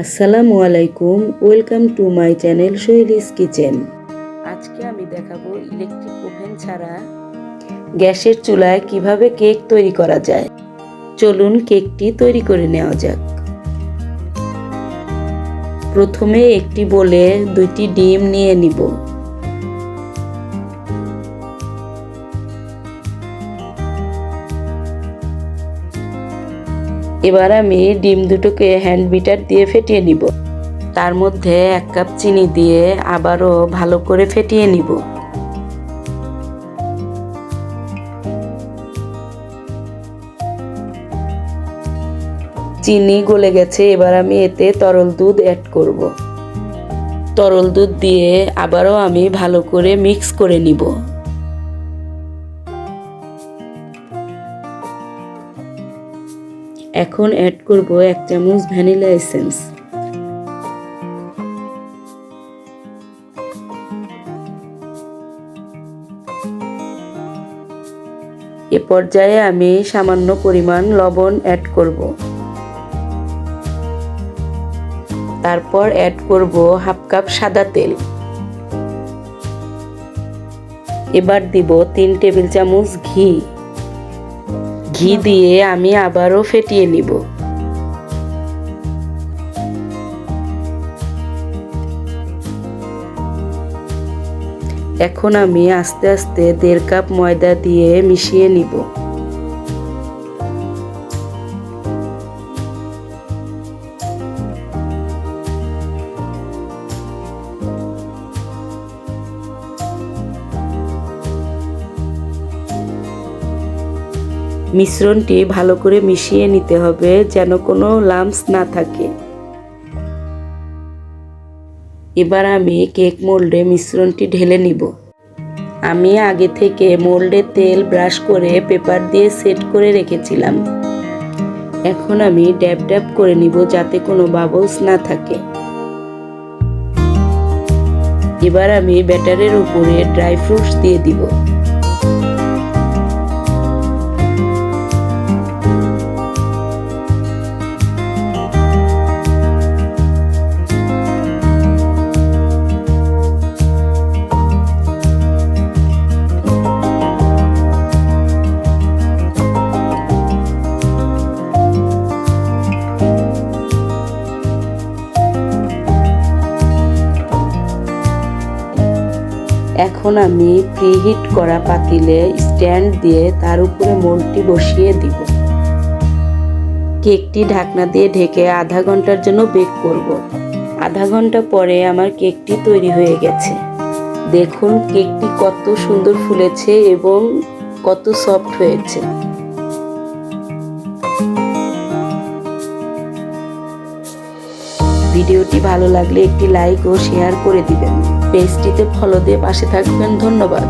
আসসালামু আলাইকুম welcome to my channel Shoili's kitchen. আজকে আমি দেখাবো ইলেকট্রিক ওভেন ছাড়া গ্যাসের চুলায় কীভাবে কেক তৈরি করা যায়। চলুন কেকটি তৈরি করে নেওয়া যাক। প্রথমে একটি বলে দুইটি ডিম নিয়ে নিব। এবার আমি ডিম দুটোকে হ্যান্ড বিটার দিয়ে ফেটিয়ে নিব। তার মধ্যে এক কাপ চিনি দিয়ে আবারও ভালো করে ফেটিয়ে নিব। চিনি গলে গেছে, এবার আমি এতে তরল দুধ অ্যাড করব। তরল দুধ দিয়ে আবারও আমি ভালো করে মিক্স করে নিব। এখন অ্যাড করব এক চামচ ভ্যানিলা এসেন্স এ পর্যায়ে আমি সামান্য পরিমাণ লবণ অ্যাড করব। তারপর অ্যাড করব হাফ কাপ সাদা তেল। এবার দিব তিন টেবিল চামচ ঘি। ঘি দিয়ে আমি আবারও ফেটিয়ে নিব। এখন আমি আস্তে আস্তে দেড় কাপ ময়দা দিয়ে মিশিয়ে নিব। মিশ্রণটি ভালো করে মিশিয়ে নিতে হবে যেন কোনো লাম্পস না থাকে। এবার আমি কেক মোল্ডে মিশ্রণটি ঢেলে নিব। আমি আগে থেকে মোল্ডে তেল ব্রাশ করে পেপার দিয়ে সেট করে রেখেছিলাম। এখন আমি ড্যাব ড্যাব করে নিব যাতে কোনো বাবলস না থাকে। এবার আমি ব্যাটারের উপরে ড্রাই ফ্রুটস দিয়ে দিব। এখন আমি প্রিহিট করা পাতিলে স্ট্যান্ড দিয়ে তার উপরে মোলটি বসিয়ে দিব। কেকটি ঢাকনা দিয়ে ঢেকে আধা ঘণ্টার জন্য বেক করব। আধা ঘণ্টা পরে আমার কেকটি তৈরি হয়ে গেছে। দেখুন, কেকটি কত সুন্দর ফুলেছে এবং কত সফট হয়েছে। ভিডিওটি ভালো লাগলে একটি লাইক ও শেয়ার করে দিবেন। পেজটিতে ফলো দিয়ে পাশে থাকবেন। ধন্যবাদ।